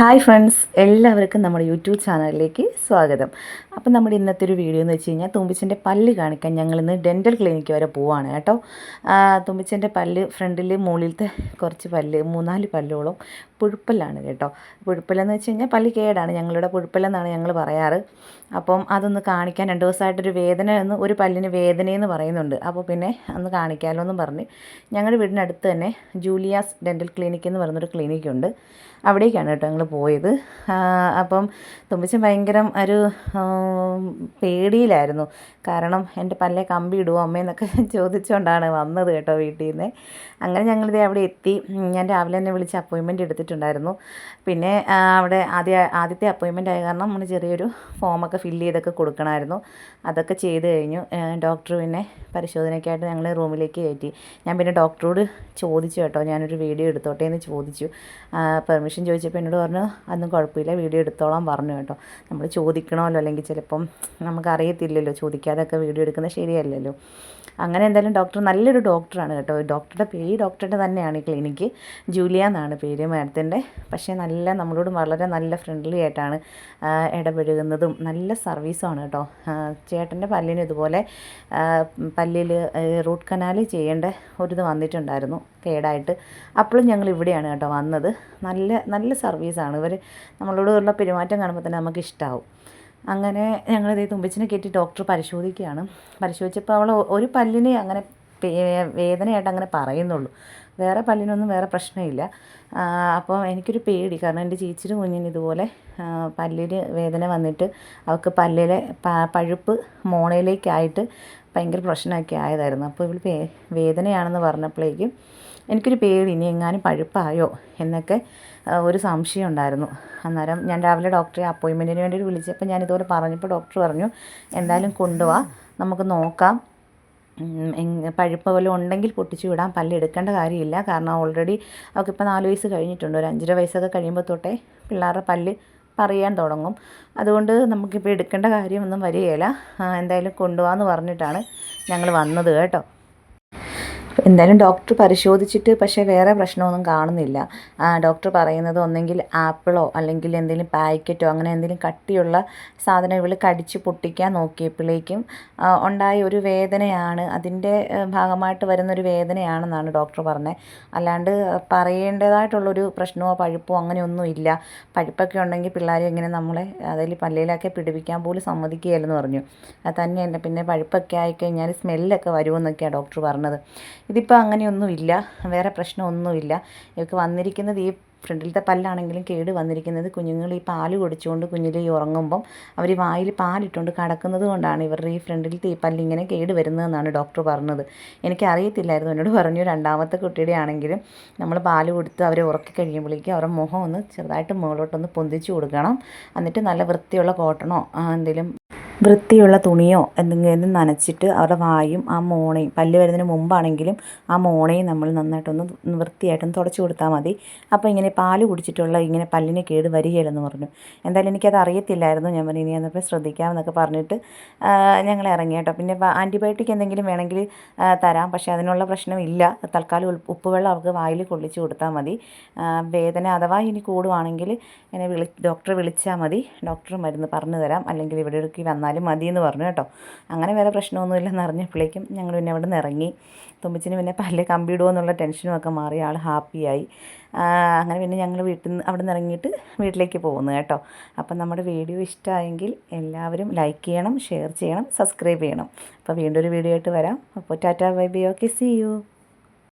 Hi friends എല്ലാവർക്കും നമ്മുടെ YouTube ചാനലിലേക്ക് സ്വാഗതം. അപ്പം നമ്മുടെ ഇന്നത്തെ ഒരു വീഡിയോ എന്ന് വെച്ച് കഴിഞ്ഞാൽ തുമ്പിച്ചന്റെ പല്ല് കാണിക്കാൻ ഞങ്ങൾ ഇന്ന് ഡെന്റൽ ക്ലിനിക്ക് വരെ പോവാണ് കേട്ടോ. തുമ്പിച്ചന്റെ പല്ല് ഫ്രണ്ടിൽ മുകളിലത്തെ കുറച്ച് പല്ല് മൂന്നാൽ പല്ലോളം പുഴുപ്പല്ലാണ് കേട്ടോ. പുഴുപ്പല്ലെന്ന് വെച്ച് കഴിഞ്ഞാൽ പല്ല് കേടാണ് ഞങ്ങളുടെ പുഴുപ്പല്ലെന്നാണ് ഞങ്ങൾ പറയാറ്. അപ്പം അതൊന്ന് കാണിക്കാൻ രണ്ട് ദിവസമായിട്ടൊരു വേദന എന്ന് ഒരു പല്ലിന് വേദനയെന്ന് പറയുന്നുണ്ട്. അപ്പോൾ പിന്നെ അന്ന് കാണിക്കാമല്ലോ എന്നും പറഞ്ഞ് ഞങ്ങളുടെ വീടിനടുത്ത് തന്നെ ജൂലിയാസ് ഡെന്റൽ ക്ലിനിക്ക് എന്ന് പറയുന്നൊരു ക്ലിനിക്കുണ്ട് അവിടേക്കാണ് കേട്ടോ ഞങ്ങൾ പോയത്. അപ്പം തുമ്പിച്ചൻ ഭയങ്കര ഒരു പേടിയിലായിരുന്നു. കാരണം എന്റെ പല്ലെ കമ്പി ഇടുമോ അമ്മയെന്നൊക്കെ ചോദിച്ചുകൊണ്ടാണ് വന്നത് കേട്ടോ വീട്ടിൽ നിന്ന് അങ്ങനെ ഞങ്ങളിത് അവിടെ എത്തി. ഞാൻ രാവിലെ തന്നെ വിളിച്ച് അപ്പോയിൻമെന്റ് എടുത്തിട്ടുണ്ടായിരുന്നു. പിന്നെ അവിടെ ആദ്യ ആദ്യത്തെ അപ്പോയിൻമെന്റ് ആയ കാരണം നമ്മൾ ചെറിയൊരു ഫോമൊക്കെ ഫില്ല് ചെയ്തൊക്കെ കൊടുക്കണമായിരുന്നു. അതൊക്കെ ചെയ്ത് കഴിഞ്ഞു. ഡോക്ടർ പിന്നെ പരിശോധനയ്ക്കായിട്ട് ഞങ്ങൾ റൂമിലേക്ക് കയറ്റി. ഞാൻ പിന്നെ ഡോക്ടറോട് ചോദിച്ചു കേട്ടോ. ഞാനൊരു വീഡിയോ എടുത്തോട്ടെ എന്ന് ചോദിച്ചു പെർമിഷൻ ചോദിച്ചപ്പോൾ എന്നോട് പറഞ്ഞു അതൊന്നും കുഴപ്പമില്ല വീഡിയോ എടുത്തോളാം പറഞ്ഞു കേട്ടോ. നമ്മൾ ചോദിക്കണമല്ലോ അല്ലെങ്കിൽ ചിലപ്പം നമുക്കറിയത്തില്ലല്ലോ ചോദിക്കാതെയൊക്കെ വീഡിയോ എടുക്കുന്നത് ശരിയല്ലല്ലോ. അങ്ങനെ എന്തായാലും ഡോക്ടർ നല്ലൊരു ഡോക്ടറാണ് കേട്ടോ. ഡോക്ടറുടെ പേര് ഡോക്ടറുടെ തന്നെയാണ് ഈ ക്ലിനിക്ക്. ജൂലിയ എന്നാണ് പേര് മാഡത്തിന്റെ. പക്ഷേ നല്ല നമ്മളോട് വളരെ നല്ല ഫ്രണ്ട്ലി ആയിട്ടാണ് ആ, ഇടപഴകുന്നതും നല്ല സർവീസുമാണ് കേട്ടോ. ചേട്ടന്റെ പല്ലിന് ഇതുപോലെ പല്ലിൽ റൂട്ട് കനാൽ ചെയ്യേണ്ട ഒരിത് വന്നിട്ടുണ്ടായിരുന്നു കേടായിട്ട്. അപ്പോഴും ഞങ്ങൾ ഇവിടെയാണ് കേട്ടോ വന്നത്. നല്ല നല്ല സർവീസാണ്. ഇവർ നമ്മളോടുള്ള പെരുമാറ്റം കാണുമ്പോൾ തന്നെ നമുക്ക് ഇഷ്ടമാവും അങ്ങനെ ഞങ്ങളിതേ തുമ്പിച്ചിനെ കയറ്റി ഡോക്ടർ പരിശോധിക്കുകയാണ്. പരിശോധിച്ചപ്പോൾ അവൾ ഒരു പല്ലിനെ അങ്ങനെ വേദനയായിട്ട് അങ്ങനെ പറയുന്നുള്ളൂ. വേറെ പല്ലിനൊന്നും വേറെ പ്രശ്നമില്ല. അപ്പോൾ എനിക്കൊരു പേടി. കാരണം എന്റെ ചേച്ചിയുടെ കുഞ്ഞിന് ഇതുപോലെ പല്ലിന് വേദന വന്നിട്ട് അവൾക്ക് പല്ലിലെ പഴുപ്പ് മോണയിലേക്കായിട്ട് ഭയങ്കര പ്രശ്നമൊക്കെ ആയതായിരുന്നു. അപ്പോൾ ഇവൾ വേദനയാണെന്ന് പറഞ്ഞപ്പോഴേക്കും എനിക്കൊരു പേടി ഇനി എങ്ങാനും പഴുപ്പായോ എന്നൊക്കെ ഒരു സംശയം ഉണ്ടായിരുന്നു. അന്നേരം ഞാൻ രാവിലെ ഡോക്ടറെ അപ്പോയിൻമെന്റിന് വേണ്ടി വിളിച്ചപ്പോൾ ഞാൻ ഇതുപോലെ പറഞ്ഞപ്പോൾ ഡോക്ടർ പറഞ്ഞു എന്തായാലും കൊണ്ടുപോവാ നമുക്ക് നോക്കാം. പഴുപ്പ് വല്ലതും ഉണ്ടെങ്കിൽ പൊട്ടിച്ചു വിടാം പല്ല് എടുക്കേണ്ട കാര്യമില്ല. കാരണം ഓൾറെഡി അവൾക്കിപ്പോൾ നാല് വയസ്സ് കഴിഞ്ഞിട്ടുണ്ട്. ഒരു അഞ്ചര വയസ്സൊക്കെ കഴിയുമ്പോൾ തൊട്ടേ പിള്ളേരുടെ പല്ല് പറയാൻ തുടങ്ങും. അതുകൊണ്ട് നമുക്കിപ്പോൾ എടുക്കേണ്ട കാര്യമൊന്നും വരികയില്ല. എന്തായാലും കൊണ്ടുപോകാമെന്ന് പറഞ്ഞിട്ടാണ് ഞങ്ങൾ വന്നത് കേട്ടോ. എന്തായാലും ഡോക്ടർ പരിശോധിച്ചിട്ട് പക്ഷേ വേറെ പ്രശ്നമൊന്നും കാണുന്നില്ല. ഡോക്ടർ പറയുന്നത് ഒന്നെങ്കിൽ ആപ്പിളോ അല്ലെങ്കിൽ എന്തെങ്കിലും പാക്കറ്റോ അങ്ങനെ എന്തെങ്കിലും കട്ടിയുള്ള സാധനം ഇവൾ കടിച്ച് പൊട്ടിക്കാൻ നോക്കിയപ്പോഴേക്കും ഉണ്ടായ ഒരു വേദനയാണ്. അതിന്റെ ഭാഗമായിട്ട് വരുന്നൊരു വേദനയാണെന്നാണ് ഡോക്ടർ പറഞ്ഞത്. അല്ലാണ്ട് പറയേണ്ടതായിട്ടുള്ളൊരു പ്രശ്നമോ പഴുപ്പോ അങ്ങനെയൊന്നും ഇല്ല. പഴുപ്പൊക്കെ ഉണ്ടെങ്കിൽ പിള്ളേർ ഇങ്ങനെ നമ്മളെ അതിൽ പല്ലിലൊക്കെ പിടിപ്പിക്കാൻ പോലും സമ്മതിക്കുകയില്ലെന്ന് പറഞ്ഞു. അത് തന്നെയല്ല പിന്നെ പഴുപ്പൊക്കെ ആയിക്കഴിഞ്ഞാൽ സ്മെല്ലൊക്കെ വരുമെന്നൊക്കെയാണ് ഡോക്ടർ പറഞ്ഞത്. ഇതിപ്പോൾ അങ്ങനെയൊന്നുമില്ല. വേറെ പ്രശ്നമൊന്നുമില്ല. ഇവർക്ക് വന്നിരിക്കുന്നത് ഈ ഫ്രണ്ടിലത്തെ പല്ലാണെങ്കിലും കേട് വന്നിരിക്കുന്നത് കുഞ്ഞുങ്ങൾ ഈ പാൽ കുടിച്ചുകൊണ്ട് കുഞ്ഞിൽ ഈ ഉറങ്ങുമ്പം അവർ വായിൽ പാലിട്ടുകൊണ്ട് കടക്കുന്നത് കൊണ്ടാണ് ഇവരുടെ ഈ ഫ്രണ്ടിലത്തെ ഈ പല്ലിങ്ങനെ കേട് വരുന്നതെന്നാണ് ഡോക്ടർ പറഞ്ഞത്. എനിക്കറിയത്തില്ലായിരുന്നു എന്നോട് പറഞ്ഞു രണ്ടാമത്തെ കുട്ടിയുടെ ആണെങ്കിലും നമ്മൾ പാൽ കൊടുത്ത് അവരെ ഉറക്കി കഴിയുമ്പോഴേക്കും അവരുടെ മുഖം ഒന്ന് ചെറുതായിട്ട് മുകളിലോട്ടൊന്ന് പൊന്തിച്ചു കൊടുക്കണം. എന്നിട്ട് നല്ല വൃത്തിയുള്ള കോട്ടണോ എന്തെങ്കിലും വൃത്തിയുള്ള തുണിയോ എന്തെങ്കിലും നനച്ചിട്ട് അവരുടെ വായും ആ മോണയും പല്ല് വരുന്നതിന് മുമ്പാണെങ്കിലും ആ മോണയും നമ്മൾ നന്നായിട്ടൊന്ന് വൃത്തിയായിട്ടൊന്ന് തുടച്ചു കൊടുത്താൽ മതി. അപ്പോൾ ഇങ്ങനെ പാൽ കുടിച്ചിട്ടുള്ള ഇങ്ങനെ പല്ലിന് കേട് വരികയില്ലെന്ന് പറഞ്ഞു. എന്തായാലും എനിക്കത് അറിയത്തില്ലായിരുന്നു. ഞാൻ പറഞ്ഞു ഇനി എന്നപ്പോൾ ശ്രദ്ധിക്കാമെന്നൊക്കെ പറഞ്ഞിട്ട് ഞങ്ങൾ ഇറങ്ങി കേട്ടോ. പിന്നെ ആന്റിബയോട്ടിക് എന്തെങ്കിലും വേണമെങ്കിൽ തരാം. പക്ഷേ അതിനുള്ള പ്രശ്നമില്ല തൽക്കാലം ഉപ്പുവെള്ളം അവർക്ക് വായിൽ കൊള്ളിച്ച് കൊടുത്താൽ മതി. വേദന അഥവാ ഇനി കൂടുവാണെങ്കിൽ എന്നെ വിളി ഡോക്ടറെ വിളിച്ചാൽ മതി. ഡോക്ടർ മരുന്ന് പറഞ്ഞു തരാം. അല്ലെങ്കിൽ ഇവിടെ ഇടുക്കി വന്നാലും മതി എന്ന് പറഞ്ഞു കേട്ടോ. അങ്ങനെ വേറെ പ്രശ്നമൊന്നുമില്ലെന്ന് അറിഞ്ഞപ്പോഴേക്കും ഞങ്ങൾ പിന്നെ അവിടെ നിന്ന് ഇറങ്ങി. തുമ്പിച്ചിന് പിന്നെ പല്ല് കമ്പിയിടുമോ എന്നുള്ള ടെൻഷനും ഒക്കെ മാറി. ആൾ ഹാപ്പിയായി. അങ്ങനെ പിന്നെ ഞങ്ങൾ വീട്ടിൽ നിന്ന് അവിടെ നിന്ന് ഇറങ്ങിയിട്ട് വീട്ടിലേക്ക് പോകുന്നു കേട്ടോ. അപ്പം നമ്മുടെ വീഡിയോ ഇഷ്ടമായെങ്കിൽ എല്ലാവരും ലൈക്ക് ചെയ്യണം ഷെയർ ചെയ്യണം സബ്സ്ക്രൈബ് ചെയ്യണം. അപ്പോൾ വീണ്ടും ഒരു വീഡിയോ ആയിട്ട് വരാം. അപ്പോൾ tata bye bye okay see you.